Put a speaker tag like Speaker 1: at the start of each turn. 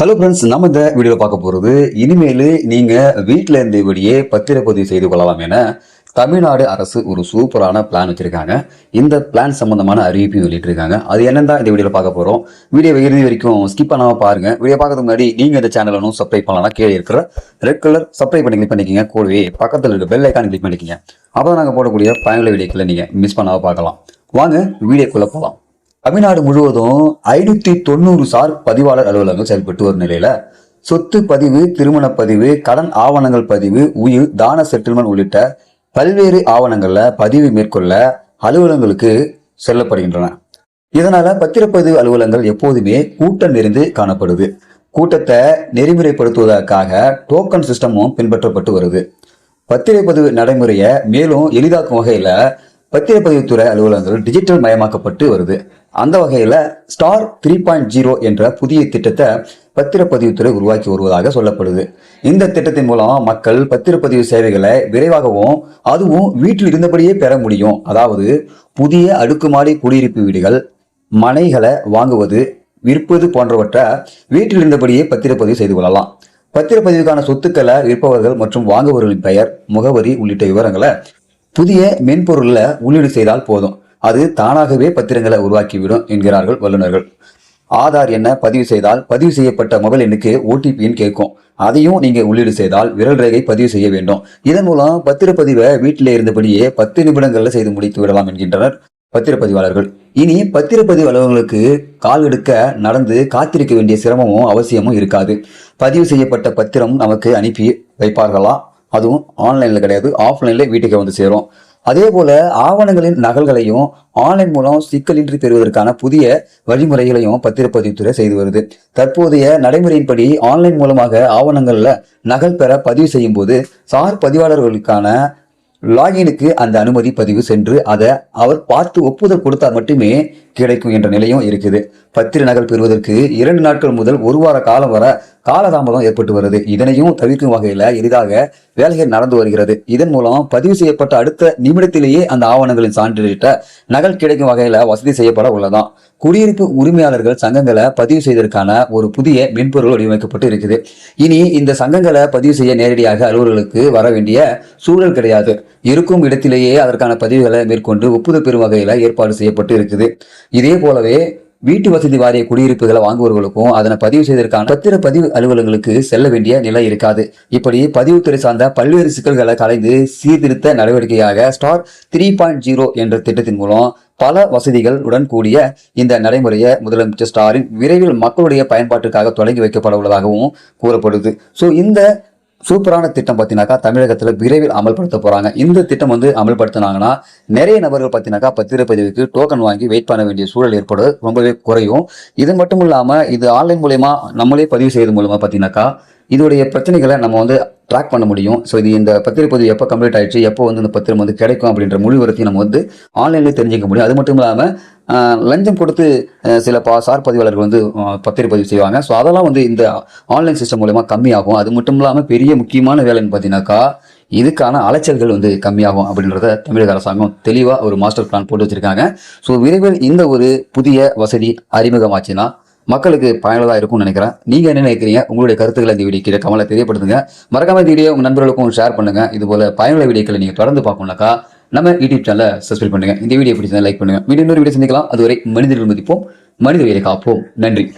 Speaker 1: Hello friends நம்ம இந்த வீடியோவில் பார்க்க போகிறது இனிமேல் நீங்கள் வீட்டில் இருந்தபடியே பத்திரப்பதிவு செய்து கொள்ளலாம் என தமிழ்நாடு அரசு ஒரு சூப்பரான பிளான் வச்சுருக்காங்க. இந்த பிளான் சம்மந்தமான அறிவிப்பையும் வெளியிட்டிருக்காங்க. அது என்னன்னு தான் இந்த வீடியோவில் பார்க்க போகிறோம் வீடியோ இறுதி வரைக்கும் ஸ்கிப் பண்ணாமல் பாருங்கள் வீடியோ பார்க்கறதுக்கு முன்னாடி நீங்கள் இந்த சேனலும் ஒன்றும் சப்ஸ்கிரைப் பண்ணலாம் கீழே இருக்கிற ரெட் கலர் சப்ஸ்கிரைப் பண்ணி கிளிக் பண்ணிக்கிங்க. கூடவே பக்கத்தில் இருக்க பெல் ஐக்கான் கிளிக் பண்ணிக்கிங்க. அப்போ தான் நாங்கள் போடக்கூடிய பயனுள்ள வீடியோக்களை நீங்கள் மிஸ் பண்ணாமல் பார்க்கலாம். வாங்க வீடியோக்குள்ளே போகலாம் தமிழ்நாடு முழுவதும் ஐநூத்தி தொண்ணூறு சார் பதிவாளர் அலுவலகங்கள் செயல்பட்டு வரும் நிலையில சொத்து பதிவு திருமண பதிவு கடன் ஆவணங்கள் பதிவு உயிர் தான செட்டில்மெண்ட் உள்ளிட்ட பல்வேறு ஆவணங்கள்ல பதிவு மேற்கொள்ள அலுவலகங்களுக்கு செல்லப்படுகின்றன. இதனால பத்திரப்பதிவு அலுவலகங்கள் எப்போதுமே கூட்டம் நிறைந்து காணப்படுது. கூட்டத்தை நெறிமுறைப்படுத்துவதற்காக டோக்கன் சிஸ்டமும் பின்பற்றப்பட்டு வருது. பத்திரப்பதிவு நடைமுறையை மேலும் எளிதாக்கும் வகையில பத்திரப்பதிவுத்துறை அலுவலகங்கள் டிஜிட்டல் மயமாக்கப்பட்டு வருது. அந்த வகையில் ஸ்டார் த்ரீ பாயிண்ட் ஜீரோ என்ற புதிய திட்டத்தை பத்திரப்பதிவுத்துறை உருவாக்கி வருவதாக சொல்லப்படுது. இந்த திட்டத்தின் மூலம் மக்கள் பத்திரப்பதிவு சேவைகளை விரைவாகவும் அதுவும் வீட்டில் இருந்தபடியே பெற முடியும். அதாவது புதிய அடுக்குமாடி குடியிருப்பு வீடுகள் மனைகளை வாங்குவது விற்பது போன்றவற்றை வீட்டில் இருந்தபடியே பத்திரப்பதிவு செய்து கொள்ளலாம். பத்திரப்பதிவுக்கான சொத்துக்களை விற்பவர்கள் மற்றும் வாங்குபவர்களின் பெயர் முகவரி உள்ளிட்ட விவரங்களை புதிய மென்பொருளில் உள்ளீடு செய்தால் போதும். அது தானாகவே பத்திரங்களை உருவாக்கிவிடும் என்கிறார்கள் வல்லுநர்கள். ஆதார் எண்ணை பதிவு செய்தால் பதிவு செய்யப்பட்ட மொபைல் எண்ணுக்கு ஓடிபின்னு கேட்கும். அதையும் நீங்க உள்ளீடு செய்தால் விரல் ரேகை பதிவு செய்ய வேண்டும். இதன் மூலம் பத்திரப்பதிவை வீட்டிலே இருந்தபடியே பத்து நிமிடங்கள்ல செய்து முடித்து விடலாம் என்கின்றனர் பத்திரப்பதிவாளர்கள். இனி பத்திரப்பதிவு அலுவலர்களுக்கு கால் எடுக்க நடந்து காத்திருக்க வேண்டிய சிரமமும் அவசியமும் இருக்காது. பதிவு செய்யப்பட்ட பத்திரம் நமக்கு அனுப்பி வைப்பார்களா? அதுவும் ஆன்லைனில் கிடையாது ஆஃப்லைனில் வீட்டுக்கு வந்து சேரும். அதே போல ஆவணங்களின் நகல்களையும் ஆன்லைன் மூலம் சிக்கலின்றி பெறுவதற்கான புதிய வழிமுறைகளையும் பத்திரப்பதிவுத்துறை செய்து வருது. தற்போதைய நடைமுறையின்படி ஆன்லைன் மூலமாக ஆவணங்களில் நகல் பெற பதிவு செய்யும் போது சார் பதிவாளர்களுக்கான லாகினுக்கு அந்த அனுமதி பதிவு சென்று அதை அவர் பார்த்து ஒப்புதல் கொடுத்தால் மட்டுமே கிடைக்கும் என்ற நிலையும் இருக்குது. பத்திர நகல் பெறுவதற்கு இரண்டு நாட்கள் முதல் ஒரு வார காலம் வர காலதாமதம் ஏற்பட்டு வருது. இதனையும் தவிர்க்கும் வகையில எளிதாக வேலைகள் நடந்து வருகிறது. இதன் மூலம் பதிவு செய்யப்பட்ட அடுத்த நிமிடத்திலேயே அந்த ஆவணங்களின் சான்றிட்ட நகல் கிடைக்கும் வகையில வசதி செய்யப்பட உள்ளதாம். குடியிருப்பு உரிமையாளர்கள் சங்கங்களை பதிவு செய்வதற்கான ஒரு புதிய மென்பொருள் வடிவமைக்கப்பட்டு இருக்குது. இனி இந்த சங்கங்களை பதிவு செய்ய நேரடியாக அலுவலர்களுக்கு வர வேண்டிய சூழல் கிடையாது. இருக்கும் இடத்திலேயே அதற்கான பதிவுகளை மேற்கொண்டு ஒப்புதல் பெறும் வகையில ஏற்பாடு செய்யப்பட்டு இருக்குது. இதே போலவே வீட்டு வசதி வாரிய குடியிருப்புகளை வாங்குவவர்களுக்கும் அதனை பதிவு செய்வதற்கான பத்திர பதிவு அலுவலகங்களுக்கு செல்ல வேண்டிய நிலை இருக்காது. இப்படி பதிவுத்துறை சார்ந்த பல்வேறு சிக்கல்களை கலைந்து சீர்திருத்த நடவடிக்கையாக ஸ்டார் த்ரீ பாயிண்ட் ஜீரோ என்ற திட்டத்தின் மூலம் பல வசதிகளுடன் கூடிய இந்த நடைமுறையை முதலமைச்சர் ஸ்டாலின் விரைவில் மக்களுடைய பயன்பாட்டிற்காக தொடங்கி வைக்கப்பட உள்ளதாகவும் கூறப்படுது. ஸோ இந்த சூப்பரான திட்டம் பார்த்தீங்கன்னாக்கா தமிழகத்தில் விரைவில் அமல்படுத்த போகிறாங்க இந்த திட்டம் வந்து அமல்படுத்தினாங்கன்னா நிறைய நபர்கள் பார்த்தீங்கன்னாக்கா பத்திரப்பதிவுக்கு டோக்கன் வாங்கி வெயிட் பண்ண வேண்டிய சூழல் ஏற்படும். ரொம்பவே குறையும். இது மட்டும் இல்லாமல் இது ஆன்லைன் மூலயமா நம்மளே பதிவு செய்வது மூலமாக பார்த்தீங்கன்னாக்கா இதோடைய பிரச்சனைகளை நம்ம வந்து ட்ராக் பண்ண முடியும். ஸோ இது இந்த பத்திரப்பதிவு எப்போ கம்ப்ளீட் ஆயிடுச்சு எப்போ வந்து இந்த பத்திரம் வந்து கிடைக்கும் அப்படின்ற முழுவரத்தையும் நம்ம வந்து ஆன்லைன்லேயே தெரிஞ்சுக்க முடியும். அது மட்டும் இல்லாமல் லஞ்சம் கொடுத்து சில பா சார் பதிவாளர்கள் வந்து அஹ், பத்திரப்பதிவு செய்வாங்க. ஸோ அதெல்லாம் வந்து இந்த ஆன்லைன் சிஸ்டம் மூலயமா கம்மியாகும். அது மட்டும் இல்லாமல் பெரிய முக்கியமான வேலைன்னு பார்த்தீங்கன்னாக்கா இதுக்கான அலைச்சல்கள் வந்து கம்மியாகும் அப்படின்றத தமிழக அரசாங்கம் தெளிவாக ஒரு மாஸ்டர் பிளான் போட்டு வச்சிருக்காங்க. ஸோ விரைவில் இந்த ஒரு புதிய வசதி அறிமுகமாச்சுன்னா மக்களுக்கு பயனுள்ளதாக இருக்கும்னு நினைக்கிறேன். நீங்கள் என்ன நினைக்கிறீங்க? உங்களுடைய கருத்துக்களை இந்த வீடியோ கீழே கமலை தெரியப்படுத்துங்க. மறக்காம இந்த வீடியோ உங்கள் நண்பர்களுக்கும் ஷேர் பண்ணுங்க. இதுபோல் பயனுள்ள வீடியோக்களை நீங்கள் தொடர்ந்து பார்க்கணும்னாக்கா நம்ம யூடியூப் சேனலை சப்ஸ்கிரைப் பண்ணுங்க. இந்த வீடியோ பிடிச்சதை லைக் பண்ணுங்க. மீண்டும் இன்னொரு வீடியோ சந்திக்கலாம். அதுவரை மனிதர்கள் மதிப்போம். மனித உயிரை காப்போம். நன்றி.